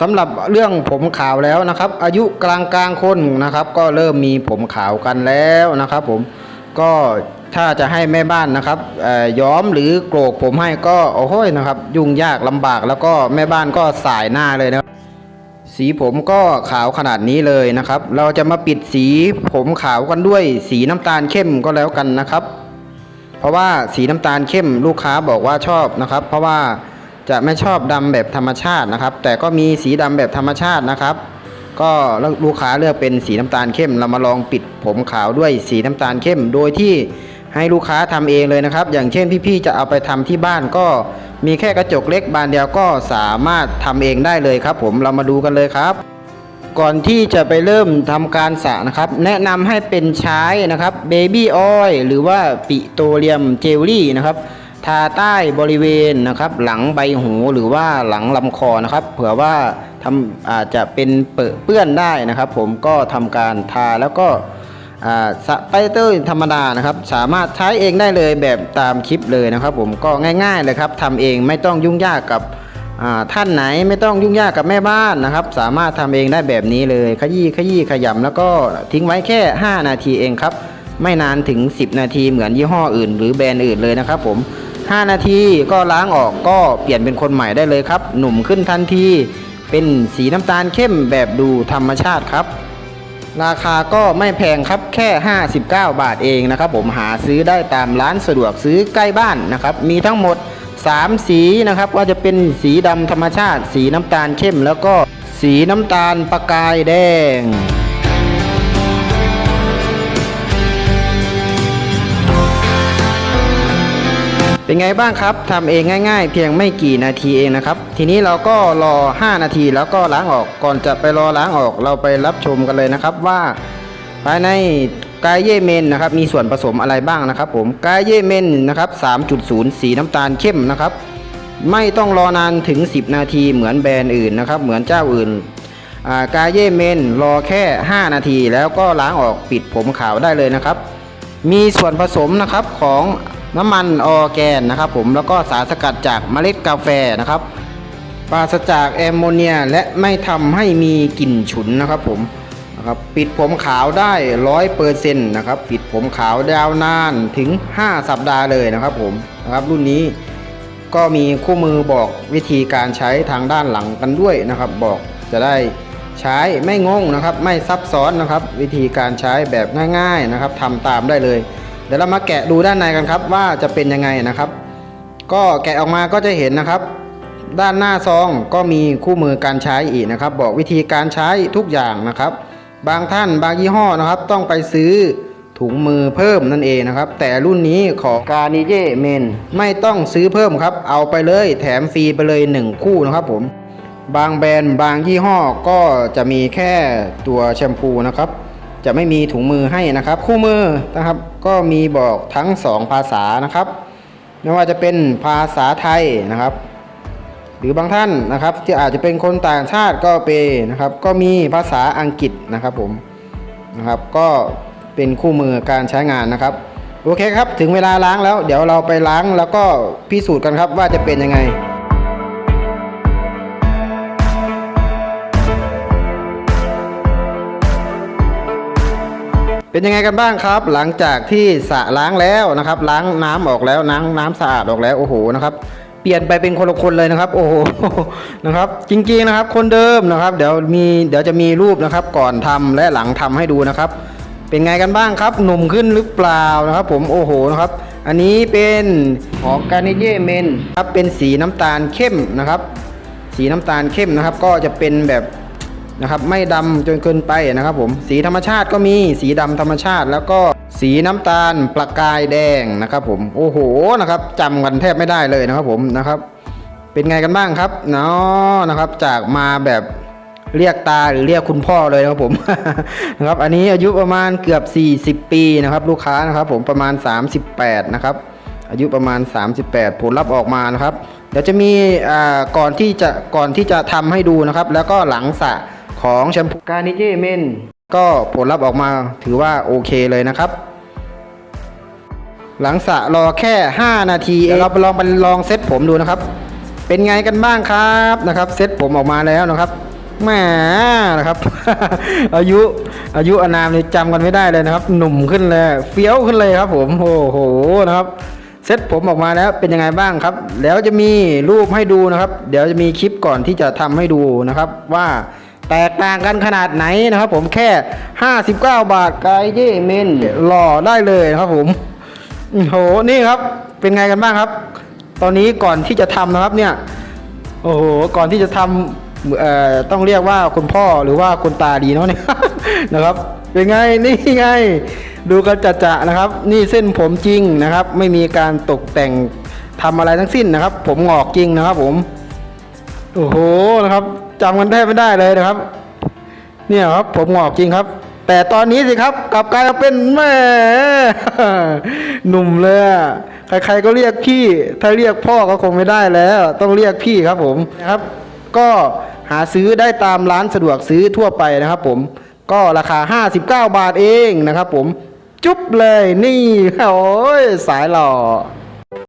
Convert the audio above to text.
สำหรับเรื่องผมขาวแล้วนะครับ อายุกลางกลางๆคนนะครับ ก็เริ่มมีผมขาวกันแล้วนะครับ ผมก็ถ้าจะให้แม่บ้านนะครับย้อมหรือโกรกผมให้ก็โอ้โหนะครับ ยุ่งยากลำบากแล้วก็แม่บ้านก็สายหน้าเลยนะสีผมก็ขาวขนาดนี้เลยนะครับ เราจะมาปิดสีผมขาวกันด้วยสีน้ำตาลเข้มก็แล้วกันนะครับ เพราะว่าสีน้ำตาลเข้มลูกค้าบอกว่าชอบนะครับ เพราะว่า จะไม่ชอบดำแบบธรรมชาตินะครับ แต่ก็มีสีดำแบบธรรมชาตินะครับ ก็ลูกค้าเลือกเป็นสีน้ำตาลเข้ม เรามาลองปิดผมขาวด้วยสีน้ำตาลเข้ม โดยที่ให้ลูกค้าทำเองเลยนะครับ อย่างเช่นพี่ๆจะเอาไปทำที่บ้านก็มีแค่กระจกเล็กบานเดียวก็สามารถทำเองได้เลยครับ ผมเรามาดูกันเลยครับ ก่อนที่จะไปเริ่มทำการสระนะครับ แนะนำให้เป็นใช้นะครับเบบี้ออยล์หรือว่าปิโตรเลียมเจลลี่นะครับ ทาใต้บริเวณนะครับ หลังใบหูหรือว่าหลังลำคอนะครับ เผื่อว่าทำอาจจะเป็นเปื้อนได้นะครับ ผมก็ทำการทาแล้วก็สไปเตอร์ธรรมดานะครับ สามารถใช้เองได้เลยแบบตามคลิปเลยนะครับ ผมก็ง่ายๆเลยครับทำเองไม่ต้องยุ่งยากกับท่านไหนไม่ต้องยุ่งยากกับแม่บ้านนะครับ สามารถทำเองได้แบบนี้เลยขยี้ขยี้ขยำแล้วก็ทิ้งไว้แค่ 5 นาทีเองครับ ไม่นานถึง 10 นาทีเหมือนยี่ห้ออื่น หรือแบรนด์อื่นเลยนะครับผม 5 นาทีก็ล้างออกก็เปลี่ยนเป็นคนใหม่ได้เลยครับ หนุ่มขึ้นทันที เป็นสีน้ำตาลเข้มแบบดูธรรมชาติครับ ราคาก็ไม่แพงครับแค่ 59 บาทเองนะครับ ผมหาซื้อได้ตามร้านสะดวกซื้อใกล้บ้านนะครับ มีทั้งหมด 3 สีนะครับว่าจะเป็นสีดำธรรมชาติ สีน้ำตาลเข้มแล้วก็สีน้ำตาลประกายแดง เป็นไงบ้างครับทำเองง่าย ๆ เพียงไม่กี่นาทีเองนะครับ ทีนี้เราก็รอ 5 นาทีแล้วก็ล้างออกก่อนจะไปรอล้างออกเราไปรับชมกันเลยนะครับว่า ภายในกายเยเมนนะครับมีส่วนผสมอะไรบ้างนะครับ ผมกายเยเมนนะครับ 3.0 สีน้ำตาลเข้มนะครับ ไม่ต้องรอนานถึง 10 นาทีเหมือนแบรนด์อื่นนะครับ เหมือนเจ้าอื่นกายเยเมนรอแค่ 5 นาที แล้วก็ล้างออกปิดผมขาวได้เลยนะครับ มีส่วนผสมนะครับของ น้ำมันออร์แกนนะครับผมแล้วก็สารสกัดจากเมล็ดกาแฟนะครับปราศจากแอมโมเนียและไม่ทำให้มีกลิ่นฉุนนะครับผมนะครับปิดผมขาวได้ร้อยเปอร์เซ็นต์นะครับปิดผมขาวยาวนานถึง 5 สัปดาห์เลยนะครับผมนะครับรุ่นนี้ก็มีคู่มือบอกวิธีการใช้ทางด้านหลังกันด้วยนะครับ บอกจะได้ใช้ไม่งงนะครับ ไม่ซับซ้อนนะครับ วิธีการใช้แบบง่าย ๆนะครับทำตามได้เลย เดี๋ยวเรามาแกะดูด้านในกันครับ ว่าจะเป็นยังไงนะครับ ก็แกะออกมาก็จะเห็นนะครับ ด้านหน้าซองก็มีคู่มือการใช้อีกนะครับ บอกวิธีการใช้ทุกอย่างนะครับ บางท่านบางยี่ห้อนะครับ ต้องไปซื้อถุงมือเพิ่มนั่นเองนะครับ แต่รุ่นนี้ของกา n ิเ e เมนไม่ต้องซื้อเพิ่มครับ เอาไปเลยแถมฟรีไปเลย 1 คู่นะครับผมบางแบรนด์บางยี่ห้อก็จะมีแค่ตัวแชมพูนะครับ จะไม่มีถุงมือให้นะครับ คู่มือนะครับก็มีบอกทั้ง 2 ภาษานะครับ ไม่ว่าจะเป็นภาษาไทยนะครับ หรือบางท่านนะครับ ที่อาจจะเป็นคนต่างชาติก็เปนะครับ ก็มีภาษาอังกฤษนะครับผมนะครับ ก็เป็นคู่มือการใช้งานนะครับโอเคครับ ถึงเวลาล้างแล้ว เดี๋ยวเราไปล้างแล้วก็พิสูจน์กันครับว่าจะเป็นยังไง เป็นยังไงกันบ้างครับ หลังจากที่สระล้างแล้วนะครับ ล้างน้ำออกแล้วน้ำน้ำสะอาดออกแล้วโอ้โหนะครับเปลี่ยนไปเป็นคนละคนเลยนะครับ โอ้โหนะครับ จริงๆนะครับคนเดิมนะครับ เดี๋ยวมีเดี๋ยวจะมีรูปนะครับ ก่อนทำและหลังทำให้ดูนะครับ เป็นไงกันบ้างครับ หนุ่มขึ้นหรือเปล่านะครับ ผมโอ้โหนะครับ อันนี้เป็นของการนิเยเมนครับเป็นสีน้ำตาลเข้มนะครับ สีน้ำตาลเข้มนะครับ ก็จะเป็นแบบ นะครับไม่ดำจนเกินไปนะครับผมสีธรรมชาติก็มีสีดำธรรมชาติ แล้วก็สีน้ำตาลประกายแดงนะครับผมโอ้โหนะครับจำกันแทบไม่ได้เลยนะครับผมนะครับ เป็นไงกันบ้างครับเนาะนะครับจากมาแบบเรียกตาหรือเรียกคุณพ่อเลยนะครับผมนะครับอันนี้อายุประมาณเกือบ 40 ปีนะครับ ลูกค้านะครับผมประมาณ 38 นะครับ อายุประมาณ 38 ผลลัพธ์ออกมานะครับ เดี๋ยวจะมีอ่าก่อนที่จะก่อนที่จะทำให้ดูนะครับ แล้วก็หลังสระ ของแชมพูการนิเจเมนก็ผลลัพธ์ออกมาถือว่าโอเคเลยนะครับ หลังสระรอแค่ 5 นาทีเองเราไปลองไปลองเซตผมดูนะครับ เป็นไงกันบ้างครับนะครับเซตผมออกมาแล้วนะครับแหมนะครับ อายุอายุอานามนี่จำกันไม่ได้เลยนะครับ หนุ่มขึ้นเลยเฟี้ยวขึ้นเลยครับ ผมโอ้โหนะครับเซ็ตผมออกมาแล้วเป็นยังไงบ้างครับ แล้วจะมีรูปให้ดูนะครับ เดี๋ยวจะมีคลิปก่อนที่จะทำให้ดูนะครับว่า แตกต่างกันขนาดไหนนะครับผมแค่ 59 บาทกายเย่เมนหล่อได้เลยครับผมโหนี่ครับเป็นไงกันบ้างครับ ตอนนี้ก่อนที่จะทำนะครับเนี่ยโอ้โหก่อนที่จะทำเอ่อต้องเรียกว่าคุณพ่อหรือว่าคุณตาดีเนาะเนี่ยนะครับ เป็นไงนี่ไง ดูกันจะจะนะครับ นี่เส้นผมจริงนะครับ ไม่มีการตกแต่งทำอะไรทั้งสิ้นนะครับ ผมหงอกจริงนะครับ ผมโอ้โหนะครับ จำกันแทบไม่ได้เลยนะครับ เนี่ยครับผมงอกจริงครับ แต่ตอนนี้สิครับกลับกลายมาเป็นแม่หนุ่มเลยใครๆก็เรียกพี่ ถ้าเรียกพ่อก็คงไม่ได้แล้ว ต้องเรียกพี่ครับผมนะครับ ก็หาซื้อได้ตามร้านสะดวกซื้อทั่วไปนะครับ ผมก็ราคา 59 บาทเองนะครับ ผมจุ๊บเลยนี่โอ้ยสายหล่อ